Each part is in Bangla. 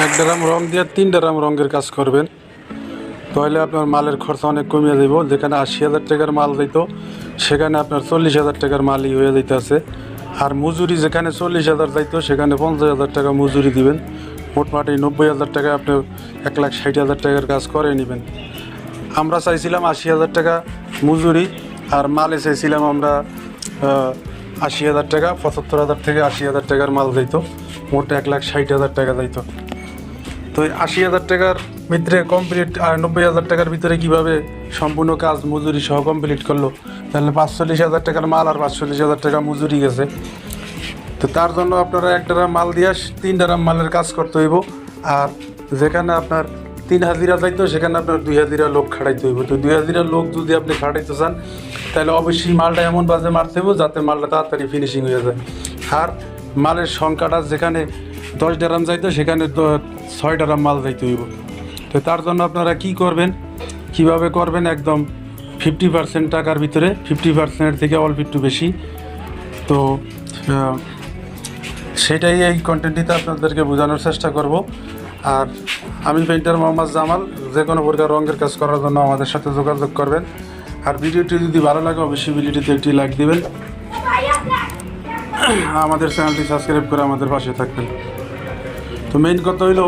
এক ড্রাম রং দিয়ে তিন ড্রাম রঙের কাজ করবেন। তাহলে আপনার মালের খরচা অনেক কমিয়ে দেব। যেখানে আশি হাজার টাকার মাল দিত, সেখানে আপনার চল্লিশ হাজার টাকার মালই হয়ে যাইতেছে। আর মজুরি যেখানে চল্লিশ হাজার যাইতো, সেখানে পঞ্চাশ হাজার টাকা মজুরি দিবেন। মোটমাটি নব্বই হাজার টাকা, আপনি এক লাখ ষাট হাজার টাকার কাজ করে নেবেন। আমরা চাইছিলাম আশি হাজার টাকা মজুরি, আর মালে চাইছিলাম আমরা আশি হাজার টাকা, পঁচাত্তর হাজার থেকে আশি হাজার টাকার মাল যাইতো মোট এক লাখ ষাট হাজার টাকা যাইতো তো আশি হাজার টাকার ভিতরে কমপ্লিট আর নব্বই হাজার টাকার ভিতরে কীভাবে সম্পূর্ণ কাজ মজুরি সহ কমপ্লিট করল? তাহলে পাঁচচল্লিশ হাজার টাকার মাল আর পাঁচচল্লিশ হাজার টাকা মজুরি গেছে। তো তার জন্য আপনারা এক মাল দিয়ে তিন ড্রাম মালের কাজ করতে হইব। আর যেখানে আপনার তিন হাজিরা যাইতো, সেখানে আপনার দুই হাজিরা লোক খাটাইতে হইব। তো দুই হাজিরা লোক যদি আপনি খাটাইতে চান, তাহলে অবশ্যই মালটা এমন বাজে মারতে হইব, যাতে মালটা তাড়াতাড়ি ফিনিশিং হয়ে যায়। আর মালের সংখ্যাটা যেখানে দশ ড্রাম যাইতো, সেখানে তো ছয় ড্রাম মাল যাইতে হইব। তো তার জন্য আপনারা কি করবেন? কীভাবে করবেন? একদম ফিফটি পার্সেন্ট টাকার ভিতরে ফিফটি পার্সেন্টের থেকে অল্প একটু বেশি। তো সেটাই এই কন্টেন্টটিতে আপনাদেরকে বোঝানোর চেষ্টা করব। আর আমি পেন্টার মোহাম্মদ জামাল, যে কোনো প্রকার রঙের কাজ করার জন্য আমাদের সাথে যোগাযোগ করবেন। আর ভিডিওটি যদি ভালো লাগে, অবশ্যই ভিডিওটিতে একটি লাইক দিবেন। আমাদের চ্যানেলটি সাবস্ক্রাইব করে আমাদের পাশে থাকবেন। তো মেইন কথা হইল,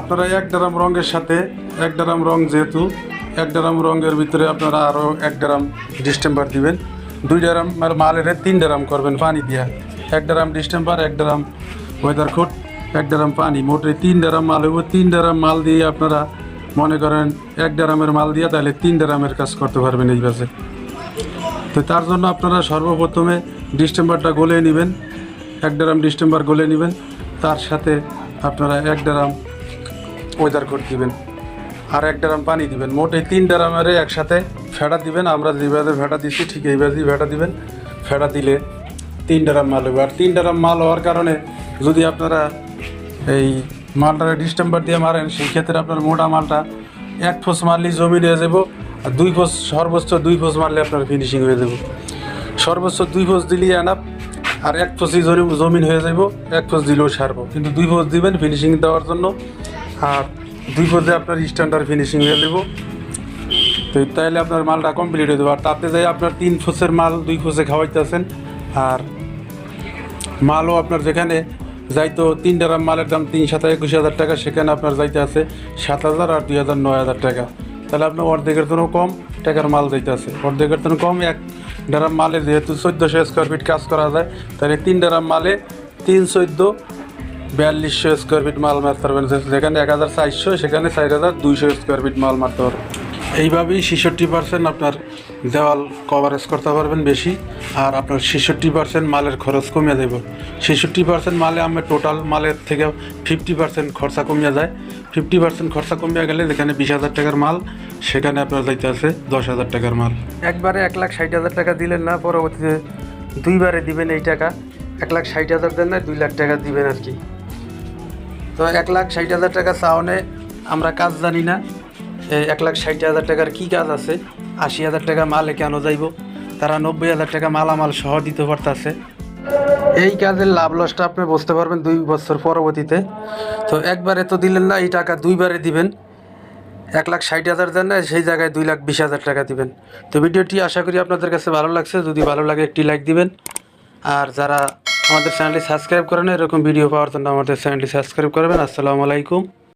আপনারা এক ড্রাম রঙের সাথে এক ড্রাম রং যেহেতু, এক ড্রাম রঙের ভিতরে আপনারা আরও এক ড্রাম ডিস্টেম্বার দিবেন। দুই ড্রাম মালের তিন ড্রাম করবেন পানি দিয়া। এক ড্রাম ডিস্টেম্বার এক ড্রাম ওয়েদার কোট এক ড্রাম পানি। মোটে তিন ড্রাম মাল হইব। তিন ড্রাম মাল দিয়ে আপনারা মনে করেন এক ড্রামের মাল দিয়ে তাহলে তিন ড্রামের কাজ করতে পারবেন এই বাসে তো তার জন্য আপনারা সর্বপ্রথমে ডিস্টেম্বারটা গলে নেবেন। এক ড্রাম ডিস্টেম্বার গলে নেবেন। তার সাথে আপনারা এক ড্রাম ওয়েদার কোট দিবেন আর এক ড্রাম পানি দিবেন। মোট এই তিন ড্রামের একসাথে ফেটা দিবেন। আমরা যেভাবে ফেটা দিচ্ছি ঠিক এইভাবেই ফেটা দিবেন। ফেটা দিলে তিন ড্রাম মাল হবে আর তিন ড্রাম মাল হওয়ার কারণে যদি আপনারা এই মালটা ডিস্টেম্বার দিয়ে মারেন, সেই ক্ষেত্রে আপনার মোটা মালটা এক ফোস মারলেই জমি নিয়ে যাব আর দুই ফোস সর্বোচ্চ দুই ফোস মারলে আপনার ফিনিশিং হয়ে যাব। সর্বোচ্চ দুই ফোস দিলেই আনাপ আর এক জরি- জমিন হয়ে যাব এক ফোস দিলেও সারবো। কিন্তু দুই ফোস দিবেন ফিনিশিং দেওয়ার জন্য। আর দুই ফোসে আপনার স্ট্যান্ডার্ড ফিনিশিং হয়ে দেবো তো তাহলে আপনার মালটা কমপ্লিট হয়ে যাবে। আর তাতে যাই আপনার তিন ফোসের মাল দুই ফোসে খাওয়াইতেছেন। আর মালও আপনার যেখানে যাইতো, তিন ড্রাম মালের দাম তিন সাত একুশ হাজার টাকা, সেখানে আপনার যাইতে আছে সাত হাজার আর দুই হাজার নয় হাজার টাকা। তাহলে আপনার অর্ধেকের জন্য কম টাকার মাল দিতে আছে অর্ধেকের জন্য কম এক ড্রাম মালে যেহেতু চোদ্দোশো স্কোয়ার ফিট কাজ করা যায়, তাহলে তিন ড্রাম মালে তিন চোদ্দ বিয়াল্লিশশো স্কোয়ার ফিট মাল মারতে পারবেন। যেখানে এক হাজার চারশো, সেখানে চার হাজার দুইশো স্কোয়ার ফিট মাল মারতে পারবেন। এইভাবেই ছেষট্টি পার্সেন্ট আপনার দেওয়াল কভারেজ করতে পারবেন বেশি, আর আপনার ছেষট্টি পার্সেন্ট মালের খরচ কমিয়ে দেব। ছেষট্টি পার্সেন্ট মালে আমার টোটাল মালের থেকে ফিফটি পার্সেন্ট খরচা কমিয়ে যায় ফিফটি পার্সেন্ট খরচা কমিয়ে গেলে যেখানে বিশ হাজার টাকার মাল, সেখানে আপনার যাইতে আছে দশ হাজার টাকার মাল। একবারে এক লাখ ষাট হাজার টাকা দিলেন না, পরবর্তীতে দুইবারে দিবেন এই টাকা। এক লাখ ষাট হাজার দেন না, দুই লাখ টাকা দিবেন আর কি। তো এক লাখ ষাট হাজার টাকা চাওনে আমরা কাজ জানি না। এক লাখ ষাট হাজার টাকার কী কাজ আছে? আশি হাজার টাকা মালে কেন যাইব। তারা নব্বই হাজার টাকা মালামাল সহ দিতে পারতাছে। এই কাজের লাভ লসটা আপনি বুঝতে পারবেন দুই বছর পরবর্তীতে। তো একবারে তো দিলেন না, এই টাকা দুইবারে দিবেন। এক লাখ ষাট হাজার দেন না, সেই জায়গায় দুই লাখ বিশ হাজার টাকা দিবেন। তো ভিডিওটি আশা করি আপনাদের কাছে ভালো লাগছে। যদি ভালো লাগে একটি লাইক দিবেন। আর যারা আমাদের চ্যানেলটি সাবস্ক্রাইব করেন, এরকম ভিডিও পাওয়ার জন্য আমাদের চ্যানেলটি সাবস্ক্রাইব করবেন। আসসালামু আলাইকুম।